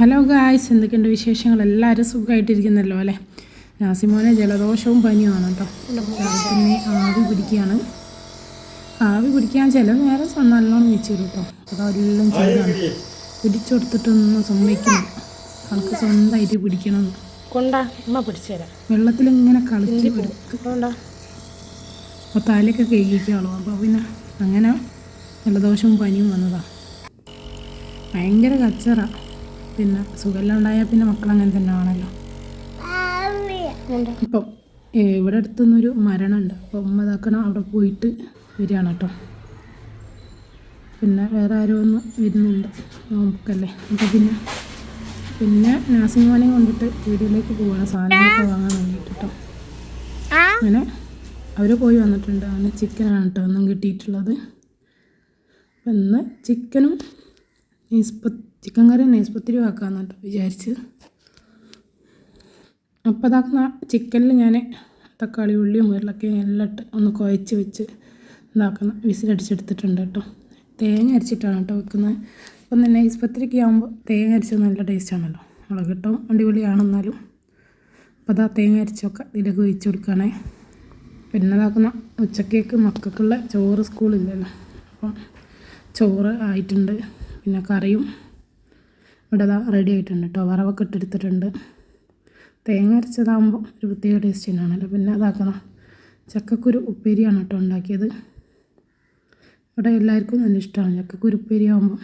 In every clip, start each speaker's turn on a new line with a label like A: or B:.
A: Hello guys എന്തൊക്കെയുണ്ട് വിശേഷങ്ങൾ? എല്ലാവരും സുഖമായിട്ടിരിക്കുന്നല്ലോ അല്ലേ? നാസിമോനെ ജലദോഷവും പനിയുമാണ് കേട്ടോ. പിന്നെ ആവി പിടിക്കുകയാണ്. ആവി പിടിക്കാൻ ചില നേരം നല്ലോണം വെച്ചു തരും കേട്ടോ അതെല്ലാം ചെയ്താണ്. പിടിച്ചു കൊടുത്തിട്ടൊന്നും സമ്മതിക്കണം അവൾക്ക് സ്വന്തമായിട്ട് പിടിക്കണം.
B: കൊണ്ടാ? ഉമ്മ പിടിച്ചു തരാം.
A: വെള്ളത്തിൽ ഇങ്ങനെ കളിച്ച്
B: കൊണ്ടാ
A: അപ്പോൾ തലയൊക്കെ കേൾക്കിക്കാളൂ അപ്പോൾ പിന്നെ അങ്ങനെ ജലദോഷവും പനിയും വന്നതാണ് ഭയങ്കര കച്ചറ. പിന്നെ സുഖമില്ലാണ്ടായാൽ പിന്നെ മക്കളങ്ങനെ തന്നെ ആണല്ലോ ഇപ്പം ഇവിടെ അടുത്തുനിന്നൊരു മരണമുണ്ട്. അപ്പോൾ ഉമ്മ ഇതാക്കണം അവിടെ പോയിട്ട് വരികയാണ് കേട്ടോ. പിന്നെ വേറെ ആരോ ഒന്ന് വരുന്നുണ്ട്. നോക്കല്ലേ അപ്പോൾ പിന്നെ പിന്നെ നാസിമോനെ കൊണ്ടിട്ട് വീഡിയോയിലേക്ക് പോവാണ് സാധനങ്ങളൊക്കെ വാങ്ങാൻ വേണ്ടിയിട്ട് കേട്ടോ. അങ്ങനെ അവർ പോയി വന്നിട്ടുണ്ട്. അങ്ങനെ ചിക്കനാണ് കേട്ടോ ഒന്നും കിട്ടിയിട്ടുള്ളത്. അപ്പം ഇന്ന് ചിക്കനും നെയ്സ്പ ചിക്കൻ കറി നെയ്സ്പത്തിരി ആക്കാമെന്ന് കേട്ടോ വിചാരിച്ച് അപ്പോൾ അതാക്കുന്ന ചിക്കനിൽ ഞാൻ തക്കാളി ഉള്ളിയും ഉരുളക്കയും എല്ലാം ഇട്ട് ഒന്ന് കുഴച്ച് വെച്ച് ഇതാക്കുന്ന വിസിലടിച്ചെടുത്തിട്ടുണ്ട് കേട്ടോ തേങ്ങ അരച്ചിട്ടാണ് കേട്ടോ വെക്കുന്നത്. അപ്പം തന്നെ നൈസ് ആകുമ്പോൾ തേങ്ങ അരച്ചത് നല്ല ടേസ്റ്റാണല്ലോ മുളകിട്ടോ അടിപൊളിയാണെന്നാലും. അപ്പോൾ അതാ തേങ്ങ അരച്ചൊക്കെ ഇതിലേക്ക് ഒഴിച്ച് കൊടുക്കുകയാണേ പിന്നെ ഇതാക്കുന്ന ഉച്ചക്കേക്ക് മക്കൾക്കുള്ള ചോറ് സ്കൂളില്ലല്ലോ. അപ്പം ചോറ് ആയിട്ടുണ്ട്. പിന്നെ കറിയും ഇവിടെ റെഡി ആയിട്ടുണ്ട് കേട്ടോ വറവൊക്കെ ഇട്ടെടുത്തിട്ടുണ്ട് തേങ്ങ അരച്ചതാകുമ്പോൾ ഒരു പ്രത്യേക ടേസ്റ്റ് തന്നെയാണല്ലോ. പിന്നെ അതാക്കണം ചക്കക്കുരു ഉപ്പേരിയാണ് കേട്ടോ ഉണ്ടാക്കിയത്. ഇവിടെ എല്ലാവർക്കും നല്ല ഇഷ്ടമാണ് ചക്കക്കുരു ഉപ്പേരി ആകുമ്പോൾ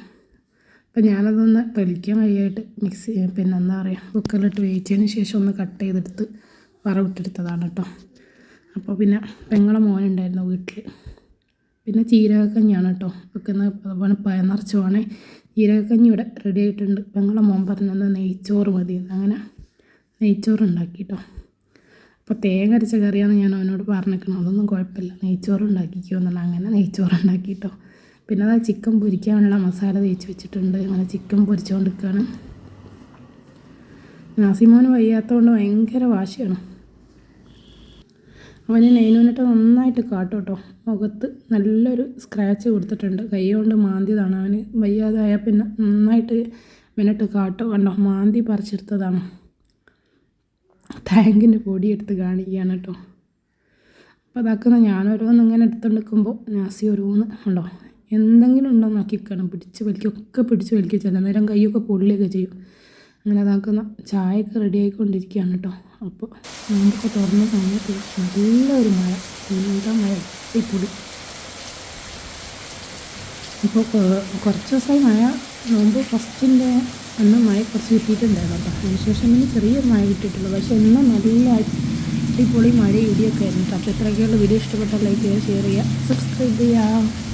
A: അപ്പം ഞാനതൊന്ന് തെളിക്കാൻ വയ്യായിട്ട് മിക്സി പിന്നെ എന്താ പറയുക കുക്കറിലിട്ട് വേവിച്ചതിന് ശേഷം ഒന്ന് കട്ട് ചെയ്തെടുത്ത് വറവിട്ടെടുത്തതാണ് കേട്ടോ അപ്പോൾ പിന്നെ പെങ്ങളെ മോനുണ്ടായിരുന്നു വീട്ടിൽ പിന്നെ ജീരകക്കഞ്ഞിയാണ് കേട്ടോ വെക്കുന്നത്. അതുപോലെ പയനിറച്ചുമാണ് ജീരകക്കഞ്ഞി ഇവിടെ റെഡി ആയിട്ടുണ്ട്. പെങ്ങളെ മോൻ പറഞ്ഞത് നെയ്ച്ചോറ് മതി അങ്ങനെ നെയ്ച്ചോറ് ഉണ്ടാക്കി കേട്ടോ. അപ്പോൾ തേങ്ങ അരച്ച കറിയാണ് ഞാൻ അവനോട് പറഞ്ഞേക്കണം അതൊന്നും കുഴപ്പമില്ല. നെയ്ച്ചോറ് ഉണ്ടാക്കിക്കോ എന്നാണ് അങ്ങനെ നെയ്ച്ചോറ് ഉണ്ടാക്കി കേട്ടോ. പിന്നെ അതാ ചിക്കൻ പൊരിക്കാനുള്ള മസാല തേച്ച് വെച്ചിട്ടുണ്ട്. അങ്ങനെ ചിക്കൻ പൊരിച്ചുകൊണ്ടിരിക്കുകയാണ് നാസിമോന് വയ്യാത്തതുകൊണ്ട് ഭയങ്കര വാശിയാണ്. അവന് വന്നിട്ട് നന്നായിട്ട് കാട്ടും കേട്ടോ. മുഖത്ത് നല്ലൊരു സ്ക്രാച്ച് കൊടുത്തിട്ടുണ്ട്. കൈ കൊണ്ട് മാന്തിയതാണ് അവന്. വയ്യാതായാൽ പിന്നെ നന്നായിട്ട് ഇവനിട്ട് കാട്ടും കണ്ടോ. മാന്തി പറിച്ചെടുത്തതാണ്. ടാങ്കിന്റെ പൊടിയെടുത്ത് കാണിക്കുകയാണ് കേട്ടോ. അപ്പോൾ അതാക്കുന്ന ഞാനോരോന്ന് ഇങ്ങനെ എടുത്തുകൊണ്ട് നാസി ഓരോന്ന് ഉണ്ടോ എന്തെങ്കിലും ഉണ്ടോ നോക്കിക്കണം പിടിച്ച് വലിക്കും ഒക്കെ പിടിച്ച് വലിക്കും. ചില നേരം കൈയൊക്കെ പൊള്ളിയൊക്കെ ചെയ്യും. അങ്ങനെ അതാക്കുന്ന ചായയൊക്കെ റെഡി ആയിക്കൊണ്ടിരിക്കുകയാണ് കേട്ടോ. അപ്പോൾ നോമ്പൊക്കെ തുറന്ന സമയത്ത് നല്ലൊരു മഴ എന്താ മഴ പൊടി ഇപ്പോൾ കുറച്ച് ദിവസമായി മഴ നോമ്പ് ഫസ്റ്റിന്റെ അന്ന് മഴ കുറച്ച് കിട്ടിയിട്ടുണ്ടായിരുന്നു കേട്ടോ. അതിനുശേഷം പിന്നെ ചെറിയൊരു മഴ കിട്ടിയിട്ടുള്ളൂ. പക്ഷേ എന്നും നല്ല അടിപൊളി മഴ ഇടിയൊക്കെ ആയിരുന്നു അപ്പോൾ ഇത്രയൊക്കെയുള്ള വീഡിയോ ഇഷ്ടപ്പെട്ടാൽ ലൈക്ക് ചെയ്യുക ഷെയർ ചെയ്യുക സബ്സ്ക്രൈബ് ചെയ്യുക